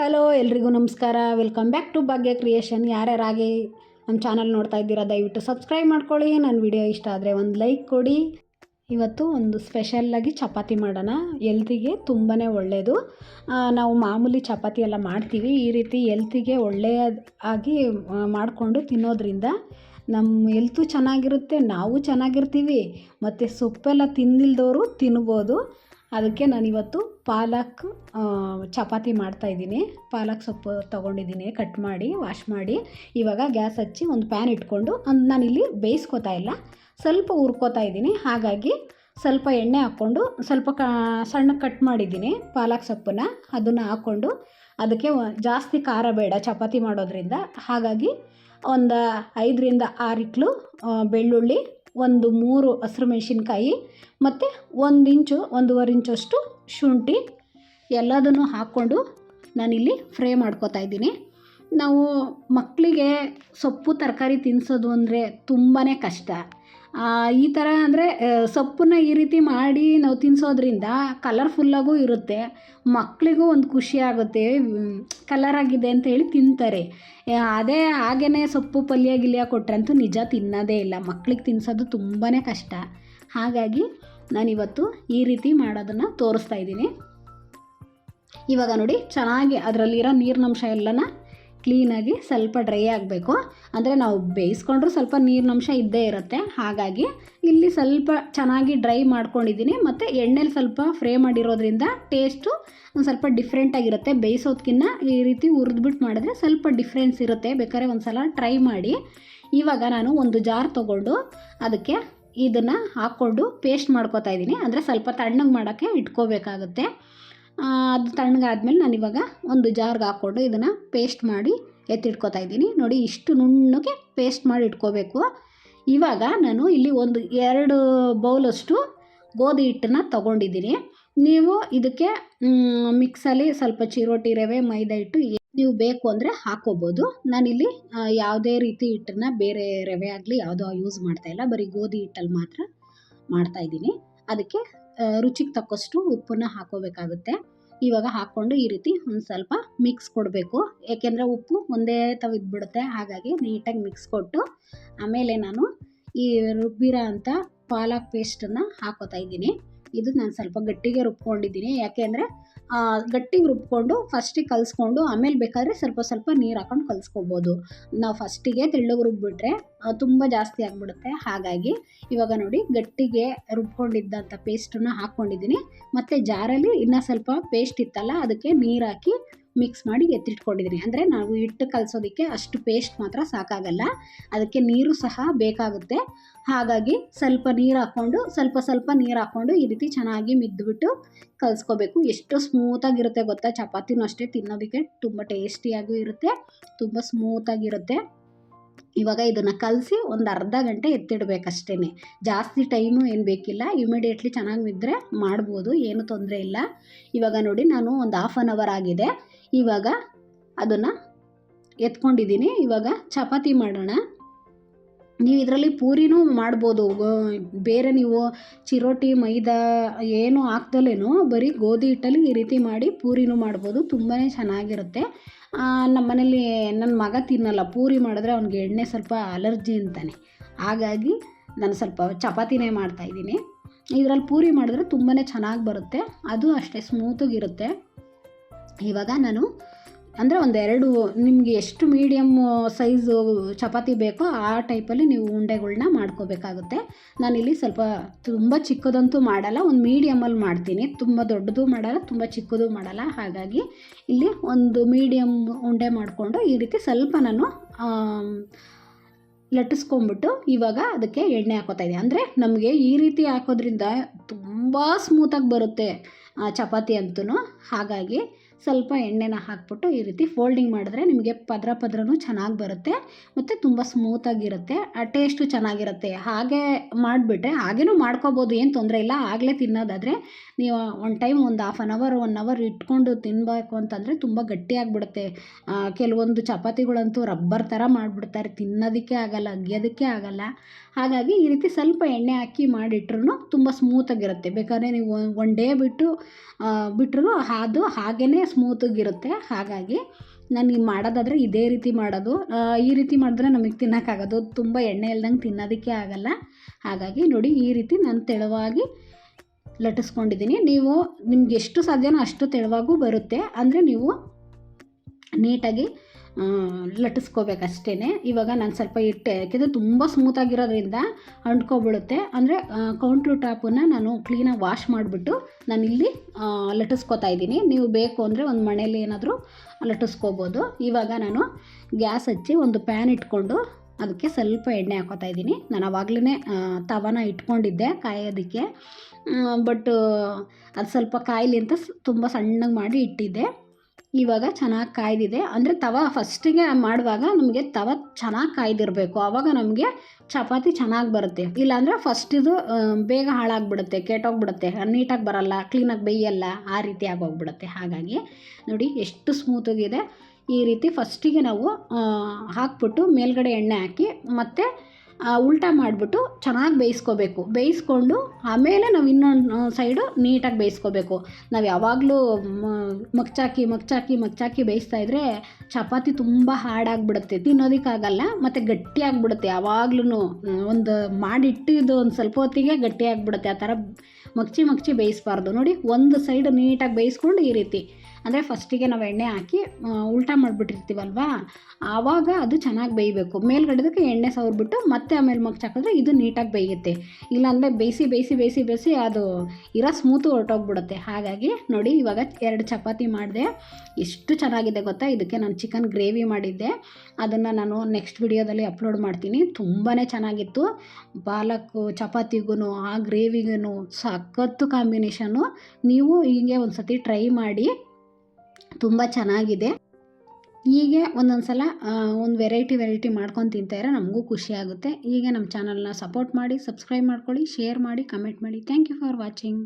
Hello, ಎಲ್ರಿಗೂ ನಮಸ್ಕಾರ. Welcome back to Bhagya creation ಯಾರ್ಯಾರಾಗಿ ನಮ್ಮ ಚಾನಲ್ ನೋಡ್ತಾ ಇದ್ದೀರಾ, ದಯವಿಟ್ಟು ಸಬ್ಸ್ಕ್ರೈಬ್ ಮಾಡ್ಕೊಳ್ಳಿ. ನನ್ನ ವಿಡಿಯೋ ಇಷ್ಟ ಆದರೆ ಒಂದು ಲೈಕ್ ಕೊಡಿ. ಇವತ್ತು ಒಂದು ಸ್ಪೆಷಲ್ಲಾಗಿ ಚಪಾತಿ ಮಾಡೋಣ. ಎಲ್ತಿಗೆ ತುಂಬಾ ಒಳ್ಳೆಯದು ನಾವು ಮಾಮೂಲಿ ಚಪಾತಿ ಎಲ್ಲ ಮಾಡ್ತೀವಿ. ಈ ರೀತಿ ಎಲ್ತಿಗೆ ಒಳ್ಳೆಯ ಆಗಿ ಮಾಡಿಕೊಂಡು ತಿನ್ನೋದ್ರಿಂದ ನಮ್ಮ ಎಲ್ತು ಚೆನ್ನಾಗಿರುತ್ತೆ, ನಾವು ಚೆನ್ನಾಗಿರ್ತೀವಿ. ಮತ್ತು ಸೊಪ್ಪೆಲ್ಲ ತಿಂದಿಲ್ದವರು ತಿನ್ಬೋದು. ಅದಕ್ಕೆ ನಾನಿವತ್ತು ಪಾಲಕ್ ಚಪಾತಿ ಮಾಡ್ತಾಯಿದ್ದೀನಿ ಪಾಲಕ್ ಸೊಪ್ಪು ತೊಗೊಂಡಿದ್ದೀನಿ ಕಟ್ ಮಾಡಿ ವಾಶ್ ಮಾಡಿ. ಇವಾಗ ಗ್ಯಾಸ್ ಹಚ್ಚಿ ಒಂದು ಪ್ಯಾನ್ ಇಟ್ಕೊಂಡು, ಅಂದ್ ನಾನಿಲ್ಲಿ ಬೇಯಿಸ್ಕೊತಾ ಇಲ್ಲ. ಸ್ವಲ್ಪ ಹುರ್ಕೋತಾ ಇದ್ದೀನಿ. ಹಾಗಾಗಿ ಸ್ವಲ್ಪ ಎಣ್ಣೆ ಹಾಕ್ಕೊಂಡು, ಸ್ವಲ್ಪ ಕ, ಸಣ್ಣ ಕಟ್ ಮಾಡಿದ್ದೀನಿ ಪಾಲಕ್ ಸೊಪ್ಪನ್ನ. ಅದನ್ನು ಹಾಕ್ಕೊಂಡು, ಅದಕ್ಕೆ ಜಾಸ್ತಿ ಖಾರ ಬೇಡ ಚಪಾತಿ ಮಾಡೋದ್ರಿಂದ. ಹಾಗಾಗಿ ಒಂದು ಐದರಿಂದ ಆರು ಇಟ್ಲು ಬೆಳ್ಳುಳ್ಳಿ ಒಂದು ಮೂರು ಹಸಿರು ಮೆಣಸಿನ್ಕಾಯಿ ಮತ್ತು ಒಂದು ಇಂಚು, ಒಂದೂವರೆ ಇಂಚಷ್ಟು ಶುಂಠಿ ಎಲ್ಲದನ್ನು ಹಾಕ್ಕೊಂಡು ನಾನಿಲ್ಲಿ ಫ್ರೈ ಮಾಡ್ಕೊತಾ ಇದ್ದೀನಿ. ನಾವು ಮಕ್ಕಳಿಗೆ ಸೊಪ್ಪು ತರಕಾರಿ ತಿನ್ನಿಸೋದು ಅಂದರೆ ತುಂಬಾ ಕಷ್ಟ. ಈ ಥರ ಅಂದರೆ ಸೊಪ್ಪನ್ನ ಈ ರೀತಿ ಮಾಡಿ ನಾವು ತಿನ್ನಿಸೋದ್ರಿಂದ ಕಲರ್ಫುಲ್ಲಾಗೂ ಇರುತ್ತೆ. ಮಕ್ಕಳಿಗೂ ಒಂದು ಖುಷಿ ಆಗುತ್ತೆ. ಕಲರ್ ಆಗಿದೆ ಅಂತ ಹೇಳಿ ತಿಂತಾರೆ. ಅದೇ ಹಾಗೇ ಸೊಪ್ಪು ಪಲ್ಯ ಗಿಲ್ಯ ಕೊಟ್ರಂತೂ ನಿಜ ತಿನ್ನೋದೇ ಇಲ್ಲ. ಮಕ್ಳಿಗೆ ತಿನ್ನಿಸೋದು ತುಂಬಾ ಕಷ್ಟ. ಹಾಗಾಗಿ ನಾನಿವತ್ತು ಈ ರೀತಿ ಮಾಡೋದನ್ನು ತೋರಿಸ್ತಾ ಇದ್ದೀನಿ. ಇವಾಗ ನೋಡಿ, ಚೆನ್ನಾಗಿ ಅದರಲ್ಲಿರೋ ನೀರಿನಂಶ ಎಲ್ಲನ ಕ್ಲೀನಾಗಿ ಸ್ವಲ್ಪ ಡ್ರೈ ಆಗಬೇಕು. ಅಂದರೆ ನಾವು ಬೇಯಿಸ್ಕೊಂಡ್ರೂ ಸ್ವಲ್ಪ ನೀರಿನಂಶ ಇದ್ದೇ ಇರುತ್ತೆ. ಹಾಗಾಗಿ ಇಲ್ಲಿ ಸ್ವಲ್ಪ ಚೆನ್ನಾಗಿ ಡ್ರೈ ಮಾಡ್ಕೊಂಡಿದ್ದೀನಿ. ಮತ್ತು ಎಣ್ಣೆಲಿ ಸ್ವಲ್ಪ ಫ್ರೈ ಮಾಡಿರೋದ್ರಿಂದ ಟೇಸ್ಟು ಒಂದು ಸ್ವಲ್ಪ ಡಿಫ್ರೆಂಟಾಗಿರುತ್ತೆ ಬೇಯಿಸೋದಕ್ಕಿಂತ ಈ ರೀತಿ ಹುರಿದ್ಬಿಟ್ಟು ಮಾಡಿದ್ರೆ ಸ್ವಲ್ಪ ಡಿಫ್ರೆನ್ಸ್ ಇರುತ್ತೆ. ಬೇಕಾದ್ರೆ ಒಂದು ಸಲ ಟ್ರೈ ಮಾಡಿ. ಇವಾಗ ನಾನು ಒಂದು ಜಾರ್ ತೊಗೊಂಡು ಅದಕ್ಕೆ ಇದನ್ನು ಹಾಕ್ಕೊಂಡು ಪೇಸ್ಟ್ ಮಾಡ್ಕೊತಾ ಇದ್ದೀನಿ. ಅಂದರೆ ಸ್ವಲ್ಪ ತಣ್ಣಗೆ ಮಾಡೋಕ್ಕೆ ಇಟ್ಕೋಬೇಕಾಗುತ್ತೆ. ಅದು ತಣ್ಣಗಾದ್ಮೇಲೆ ನಾನು ಇವಾಗ ಒಂದು ಜಾರ್ಗೆ ಹಾಕ್ಕೊಂಡು ಇದನ್ನು ಪೇಸ್ಟ್ ಮಾಡಿ ಎತ್ತಿಟ್ಕೋತಾ ಇದ್ದೀನಿ. ನೋಡಿ, ಇಷ್ಟು ನುಣ್ಣಗೆ ಪೇಸ್ಟ್ ಮಾಡಿ ಇಟ್ಕೋಬೇಕು. ಇವಾಗ ನಾನು ಇಲ್ಲಿ ಒಂದು ಎರಡು ಬೌಲಷ್ಟು ಗೋಧಿ ಹಿಟ್ಟನ್ನ ತಗೊಂಡಿದ್ದೀನಿ. ನೀವು ಇದಕ್ಕೆ ಮಿಕ್ಸಲ್ಲಿ ಸ್ವಲ್ಪ ಚಿರೋಟಿ, ರವೆ, ಮೈದಾ ಹಿಟ್ಟು ನೀವು ಬೇಕು ಅಂದರೆ ಹಾಕೋಬೋದು ನಾನಿಲ್ಲಿ ಯಾವುದೇ ರೀತಿ ಹಿಟ್ಟನ್ನ ಬೇರೆ ರವೆ ಆಗಲಿ ಯಾವುದೋ ಯೂಸ್ ಮಾಡ್ತಾ ಇಲ್ಲ. ಬರೀ ಗೋಧಿ ಹಿಟ್ಟಲ್ಲಿ ಮಾತ್ರ ಮಾಡ್ತಾ ಇದ್ದೀನಿ. ಅದಕ್ಕೆ ರುಚಿಗೆ ತಕ್ಕಷ್ಟು ಉಪ್ಪನ್ನು ಹಾಕೋಬೇಕಾಗುತ್ತೆ. ಇವಾಗ ಹಾಕ್ಕೊಂಡು ಈ ರೀತಿ ಒಂದು ಸ್ವಲ್ಪ ಮಿಕ್ಸ್ ಕೊಡಬೇಕು. ಏಕೆಂದರೆ ಉಪ್ಪು ಒಂದೇ ತವಿದ್ಬಿಡುತ್ತೆ ಹಾಗಾಗಿ ನೀಟಾಗಿ ಮಿಕ್ಸ್ ಕೊಟ್ಟು ಆಮೇಲೆ ನಾನು ಈ ರುಬ್ಬಿರೋ ಅಂಥ ಪಾಲಕ್ ಪೇಸ್ಟನ್ನು ಹಾಕೋತಾ ಇದ್ದೀನಿ. ಇದು ನಾನು ಸ್ವಲ್ಪ ಗಟ್ಟಿಗೆ ರುಬ್ಕೊಂಡಿದ್ದೀನಿ. ಯಾಕೆಂದರೆ ಗಟ್ಟಿಗೆ ರುಬ್ಕೊಂಡು ಫಸ್ಟಿಗೆ ಕಲಿಸ್ಕೊಂಡು ಆಮೇಲೆ ಬೇಕಾದ್ರೆ ಸ್ವಲ್ಪ ಸ್ವಲ್ಪ ನೀರು ಹಾಕೊಂಡು ಕಲಿಸ್ಕೊಬೋದು. ನಾವು ಫಸ್ಟಿಗೆ ತೆಳ್ಳಗೆ ರುಬ್ಬಿಟ್ರೆ ತುಂಬ ಜಾಸ್ತಿ ಆಗಿಬಿಡುತ್ತೆ. ಹಾಗಾಗಿ ಇವಾಗ ನೋಡಿ ಗಟ್ಟಿಗೆ ರುಬ್ಕೊಂಡಿದ್ದಂಥ ಪೇಸ್ಟನ್ನು ಹಾಕ್ಕೊಂಡಿದ್ದೀನಿ ಮತ್ತು ಜಾರಲ್ಲಿ ಇನ್ನೂ ಸ್ವಲ್ಪ ಪೇಸ್ಟ್ ಇತ್ತಲ್ಲ, ಅದಕ್ಕೆ ನೀರು ಹಾಕಿ ಮಿಕ್ಸ್ ಮಾಡಿ ಎತ್ತಿಟ್ಕೊಂಡಿದ್ದೀನಿ ಅಂದರೆ ನಾವು ಹಿಟ್ಟು ಕಲಸೋದಕ್ಕೆ ಅಷ್ಟು ಪೇಸ್ಟ್ ಮಾತ್ರ ಸಾಕಾಗಲ್ಲ. ಅದಕ್ಕೆ ನೀರು ಸಹ ಬೇಕಾಗುತ್ತೆ. ಹಾಗಾಗಿ ಸ್ವಲ್ಪ ನೀರು ಹಾಕ್ಕೊಂಡು, ಸ್ವಲ್ಪ ಸ್ವಲ್ಪ ನೀರು ಹಾಕ್ಕೊಂಡು ಈ ರೀತಿ ಚೆನ್ನಾಗಿ ಮಿದ್ದುಬಿಟ್ಟು ಕಲಿಸ್ಕೋಬೇಕು. ಎಷ್ಟು ಸ್ಮೂತಾಗಿರುತ್ತೆ ಗೊತ್ತಾ? ಚಪಾತಿನೂ ಅಷ್ಟೇ ತಿನ್ನೋದಕ್ಕೆ ತುಂಬ ಟೇಸ್ಟಿಯಾಗೂ ಇರುತ್ತೆ, ತುಂಬ ಸ್ಮೂತಾಗಿರುತ್ತೆ ಇವಾಗ ಇದನ್ನು ಕಲಸಿ ಒಂದು ಅರ್ಧ ಗಂಟೆ ಎತ್ತಿಡಬೇಕಷ್ಟೇ ಜಾಸ್ತಿ ಟೈಮು ಏನು ಬೇಕಿಲ್ಲ. ಇಮಿಡಿಯೇಟ್ಲಿ ಚೆನ್ನಾಗಿ ಮಿದ್ರೆ ಮಾಡ್ಬೋದು, ಏನು ತೊಂದರೆ ಇಲ್ಲ. ಇವಾಗ ನೋಡಿ, ನಾನು ಒಂದು ಹಾಫ್ ಆನ್ ಅವರ್ ಆಗಿದೆ. ಇವಾಗ ಅದನ್ನು ಎತ್ಕೊಂಡಿದ್ದೀನಿ. ಇವಾಗ ಚಪಾತಿ ಮಾಡೋಣ. ನೀವು ಇದರಲ್ಲಿ ಪೂರಿನೂ ಮಾಡ್ಬೋದು. ಬೇರೆ ನೀವು ಚಿರೋಟಿ, ಮೈದಾ ಏನು ಹಾಕ್ದಲೇನು ಬರೀ ಗೋಧಿ ಹಿಟ್ಟಲ್ಲಿ ಈ ರೀತಿ ಮಾಡಿ ಪೂರಿನೂ ಮಾಡ್ಬೋದು. ತುಂಬಾ ಚೆನ್ನಾಗಿರುತ್ತೆ. ನಮ್ಮ ಮನೇಲಿ ನನ್ನ ಮಗ ತಿನ್ನಲ್ಲ. ಪೂರಿ ಮಾಡಿದ್ರೆ ಅವ್ನಿಗೆ ಎಣ್ಣೆ ಸ್ವಲ್ಪ ಅಲರ್ಜಿ ಅಂತಾನೆ. ಹಾಗಾಗಿ ನಾನು ಸ್ವಲ್ಪ ಚಪಾತಿನೇ ಮಾಡ್ತಾಯಿದ್ದೀನಿ ಇದರಲ್ಲಿ ಪೂರಿ ಮಾಡಿದ್ರೆ ತುಂಬಾ ಚೆನ್ನಾಗಿ ಬರುತ್ತೆ. ಅದು ಅಷ್ಟೇ ಸ್ಮೂತಾಗಿರುತ್ತೆ ಇವಾಗ ನಾನು ಅಂದರೆ ಒಂದೆರಡು ನಿಮಗೆ ಎಷ್ಟು ಮೀಡಿಯಮ್ ಸೈಜು ಚಪಾತಿ ಬೇಕೋ ಆ ಟೈಪಲ್ಲಿ ನೀವು ಉಂಡೆಗಳನ್ನ ಮಾಡ್ಕೋಬೇಕಾಗುತ್ತೆ. ನಾನಿಲ್ಲಿ ಸ್ವಲ್ಪ ತುಂಬ ಚಿಕ್ಕದಂತೂ ಮಾಡಲ್ಲ, ಒಂದು ಮೀಡಿಯಮಲ್ಲಿ ಮಾಡ್ತೀನಿ. ತುಂಬ ದೊಡ್ಡದು ಮಾಡಲ್ಲ, ತುಂಬ ಚಿಕ್ಕದು ಮಾಡಲ್ಲ. ಹಾಗಾಗಿ ಇಲ್ಲಿ ಒಂದು ಮೀಡಿಯಮ್ ಉಂಡೆ ಮಾಡಿಕೊಂಡು ಈ ರೀತಿ ಸ್ವಲ್ಪ ನಾನು ಲಟ್ಟಿಸ್ಕೊಂಬಿಟ್ಟು ಇವಾಗ ಅದಕ್ಕೆ ಎಣ್ಣೆ ಹಾಕೋತಾ ಇದೆ ಅಂದರೆ ನಮಗೆ ಈ ರೀತಿ ಹಾಕೋದ್ರಿಂದ ತುಂಬ ಸ್ಮೂತಾಗಿ ಬರುತ್ತೆ ಚಪಾತಿ ಅಂತೂ ಹಾಗಾಗಿ ಸ್ವಲ್ಪ ಎಣ್ಣೆನ ಹಾಕ್ಬಿಟ್ಟು ಈ ರೀತಿ ಫೋಲ್ಡಿಂಗ್ ಮಾಡಿದ್ರೆ ನಿಮಗೆ ಪದ್ರ ಪದ್ರನೂ ಚೆನ್ನಾಗಿ ಬರುತ್ತೆ ಮತ್ತು ತುಂಬ ಸ್ಮೂತಾಗಿರುತ್ತೆ ಆ ಟೇಸ್ಟು ಚೆನ್ನಾಗಿರುತ್ತೆ. ಹಾಗೆ ಮಾಡಿಬಿಟ್ರೆ, ಹಾಗೇನೂ ಮಾಡ್ಕೋಬೋದು, ಏನು ತೊಂದರೆ ಇಲ್ಲ. ಆಗಲೇ ತಿನ್ನೋದಾದರೆ ನೀವು ಒನ್ ಟೈಮ್ ಒಂದು half an hour one hour ಇಟ್ಕೊಂಡು ತಿನ್ನಬೇಕು ಅಂತಂದರೆ ತುಂಬ ಗಟ್ಟಿಯಾಗಿಬಿಡುತ್ತೆ ಕೆಲವೊಂದು ಚಪಾತಿಗಳಂತೂ ರಬ್ಬರ್ ಥರ ಮಾಡಿಬಿಡ್ತಾರೆ. ತಿನ್ನೋದಕ್ಕೆ ಆಗಲ್ಲ ಅಗಿಯೋದಕ್ಕೆ ಆಗಲ್ಲ. ಹಾಗಾಗಿ ಈ ರೀತಿ ಸ್ವಲ್ಪ ಎಣ್ಣೆ ಹಾಕಿ ಮಾಡಿಟ್ರು ತುಂಬ ಸ್ಮೂತಾಗಿರುತ್ತೆ ಬೇಕಾದ್ರೆ ನೀವು ಒನ್ ಡೇ ಬಿಟ್ಟು ಬಿಟ್ಟರು ಅದು ಹಾಗೇ ಸ್ಮೂತಾಗಿರುತ್ತೆ ಹಾಗಾಗಿ ನಾನು ಮಾಡೋದಾದರೆ ಇದೇ ರೀತಿ ಮಾಡೋದು. ಈ ರೀತಿ ಮಾಡಿದ್ರೆ ನಮಗೆ ತಿನ್ನೋಕ್ಕಾಗೋದು. ತುಂಬ ಎಣ್ಣೆ ಇಲ್ದಂಗೆ ತಿನ್ನೋದಕ್ಕೆ ಆಗಲ್ಲ. ಹಾಗಾಗಿ ನೋಡಿ ಈ ರೀತಿ ನಾನು ತೆಳುವಾಗಿ ಲಟ್ಟಿಸ್ಕೊಂಡಿದ್ದೀನಿ ನೀವು ನಿಮ್ಗೆ ಎಷ್ಟು ಸಾಧ್ಯನೋ ಅಷ್ಟು ತೆಳುವಾಗೂ ಬರುತ್ತೆ. ಅಂದರೆ ನೀವು ನೀಟಾಗಿ ಲಟ್ಟಿಸ್ಕೋಬೇಕಷ್ಟೇ ಇವಾಗ ನಾನು ಸ್ವಲ್ಪ ಇಟ್ಟೆ ಯಾಕೆಂದರೆ ತುಂಬ ಸ್ಮೂತಾಗಿರೋದ್ರಿಂದ ಅಂಟ್ಕೊಬಿಡುತ್ತೆ. ಅಂದರೆ ಕೌಂಟ್ರು ಟಾಪನ್ನು ನಾನು ಕ್ಲೀನಾಗಿ ವಾಶ್ ಮಾಡಿಬಿಟ್ಟು ಇಲ್ಲಿ ಲಟ್ಟಿಸ್ಕೋತಾ ಇದ್ದೀನಿ. ನೀವು ಬೇಕು ಅಂದರೆ ಒಂದು ಮನೇಲಿ ಏನಾದರೂ ಲಟ್ಟಿಸ್ಕೋಬೋದು. ಇವಾಗ ನಾನು ಗ್ಯಾಸ್ ಹಚ್ಚಿ ಒಂದು ಪ್ಯಾನ್ ಇಟ್ಕೊಂಡು ಅದಕ್ಕೆ ಸ್ವಲ್ಪ ಎಣ್ಣೆ ಹಾಕೋತಾ ಇದ್ದೀನಿ. ನಾನು ಆವಾಗಲೇ ತವನ ಇಟ್ಕೊಂಡಿದ್ದೆ ಕಾಯೋದಕ್ಕೆ. ಬಟ್ ಅದು ಸ್ವಲ್ಪ ಕಾಯಿಲಿ ಅಂತ ತುಂಬ ಸಣ್ಣಗೆ ಮಾಡಿ ಇಟ್ಟಿದ್ದೆ. ಇವಾಗ ಚೆನ್ನಾಗಿ ಕಾಯ್ದಿದೆ. ಅಂದರೆ ತವ ಫಸ್ಟಿಗೆ ಮಾಡುವಾಗ ನಮಗೆ ತವ ಚೆನ್ನಾಗಿ ಕಾಯ್ದಿರಬೇಕು. ಆವಾಗ ನಮಗೆ ಚಪಾತಿ ಚೆನ್ನಾಗಿ ಬರುತ್ತೆ. ಇಲ್ಲಾಂದರೆ ಫಸ್ಟ್ ಇದು ಬೇಗ ಹಾಳಾಗ್ಬಿಡುತ್ತೆ, ಕೆಟ್ಟೋಗ್ಬಿಡುತ್ತೆ. ನೀಟಾಗಿ ಬರಲ್ಲ ಕ್ಲೀನಾಗಿ ಬೇಯಲ್ಲ, ಆ ರೀತಿ ಆಗೋಗ್ಬಿಡುತ್ತೆ. ಹಾಗಾಗಿ ನೋಡಿ ಎಷ್ಟು ಸ್ಮೂತಾಗಿದೆ ಈ ರೀತಿ ಫಸ್ಟಿಗೆ ನಾವು ಹಾಕ್ಬಿಟ್ಟು ಮೇಲ್ಗಡೆ ಎಣ್ಣೆ ಹಾಕಿ ಮತ್ತು ಉಲ್ಟಾ ಮಾಡಿಬಿಟ್ಟು ಚೆನ್ನಾಗಿ ಬೇಯಿಸ್ಕೋಬೇಕು. ಬೇಯಿಸ್ಕೊಂಡು ಆಮೇಲೆ ನಾವು ಇನ್ನೊಂದು ಸೈಡು ನೀಟಾಗಿ ಬೇಯಿಸ್ಕೋಬೇಕು. ನಾವು ಯಾವಾಗಲೂ ಮಗ್ಚಾಕಿ ಮಗ್ಚಾಕಿ ಮಗ್ಚಾಕಿ ಬೇಯಿಸ್ತಾ ಇದ್ದರೆ ಚಪಾತಿ ತುಂಬ ಹಾಡಾಗ್ಬಿಡುತ್ತೆ ತಿನ್ನೋದಕ್ಕಾಗಲ್ಲ, ಮತ್ತು ಗಟ್ಟಿಯಾಗ್ಬಿಡುತ್ತೆ. ಯಾವಾಗ್ಲೂ ಒಂದು ಮಾಡಿಟ್ಟಿದ್ದು ಒಂದು ಸ್ವಲ್ಪ ಹೊತ್ತಿಗೆ ಗಟ್ಟಿಯಾಗ್ಬಿಡುತ್ತೆ. ಆ ಥರ ಮಗ್ಚಿ ಮಗ್ಚಿ ಬೇಯಿಸ್ಬಾರ್ದು. ನೋಡಿ, ಒಂದು ಸೈಡ್ ನೀಟಾಗಿ ಬೇಯಿಸ್ಕೊಂಡು ಈ ರೀತಿ ಅಂದರೆ ಫಸ್ಟಿಗೆ ನಾವು ಎಣ್ಣೆ ಹಾಕಿ ಉಲ್ಟಾ ಮಾಡಿಬಿಟ್ಟಿರ್ತೀವಲ್ವಾ? ಆವಾಗ ಅದು ಚೆನ್ನಾಗಿ ಬೇಯಬೇಕು. ಮೇಲ್ಗಡೆದಕ್ಕೆ ಎಣ್ಣೆ ಸವರ್ಬಿಟ್ಟು ಮತ್ತೆ ಆಮೇಲೆ ಮಗ್ಚಾಕಿದ್ರೆ ಇದು ನೀಟಾಗಿ ಬೇಯುತ್ತೆ. ಇಲ್ಲಾಂದರೆ ಬೇಯಿಸಿ ಬೇಯಿಸಿ ಬೇಯಿಸಿ ಬೇಯಿಸಿ ಅದು ಇರೋ ಸ್ಮೂತು ಹೊರಟೋಗ್ಬಿಡುತ್ತೆ. ಹಾಗಾಗಿ ನೋಡಿ, ಇವಾಗ ಎರಡು ಚಪಾತಿ ಮಾಡಿದೆ. ಎಷ್ಟು ಚೆನ್ನಾಗಿದೆ ಗೊತ್ತಾ? ಇದಕ್ಕೆ ನಾನು ಚಿಕನ್ ಗ್ರೇವಿ ಮಾಡಿದ್ದೆ. ಅದನ್ನು ನಾನು ನೆಕ್ಸ್ಟ್ ವಿಡಿಯೋದಲ್ಲಿ ಅಪ್ಲೋಡ್ ಮಾಡ್ತೀನಿ. ತುಂಬಾ ಚೆನ್ನಾಗಿತ್ತು. ಪಾಲಕ್ಕು ಚಪಾತಿಗೂ ಆ ಗ್ರೇವಿಗೂ ಸಖತ್ತು ಕಾಂಬಿನೇಷನ್ನು ನೀವು ಹೀಗೆ ಒಂದು ಸತಿ ಟ್ರೈ ಮಾಡಿ. ತುಂಬ ಚೆನ್ನಾಗಿದೆ. ಹೀಗೆ ಒಂದೊಂದು ಸಲ ಒಂದು ವೆರೈಟಿ ವೆರೈಟಿ ಮಾಡ್ಕೊಂಡು ತಿಂತಾಯಿರೋ ನಮಗೂ ಖುಷಿ ಆಗುತ್ತೆ. ಹೀಗೆ ನಮ್ಮ ಚಾನಲ್ನ ಸಪೋರ್ಟ್ ಮಾಡಿ ಸಬ್ಸ್ಕ್ರೈಬ್ ಮಾಡ್ಕೊಳ್ಳಿ ಶೇರ್ ಮಾಡಿ ಕಮೆಂಟ್ ಮಾಡಿ. Thank you for watching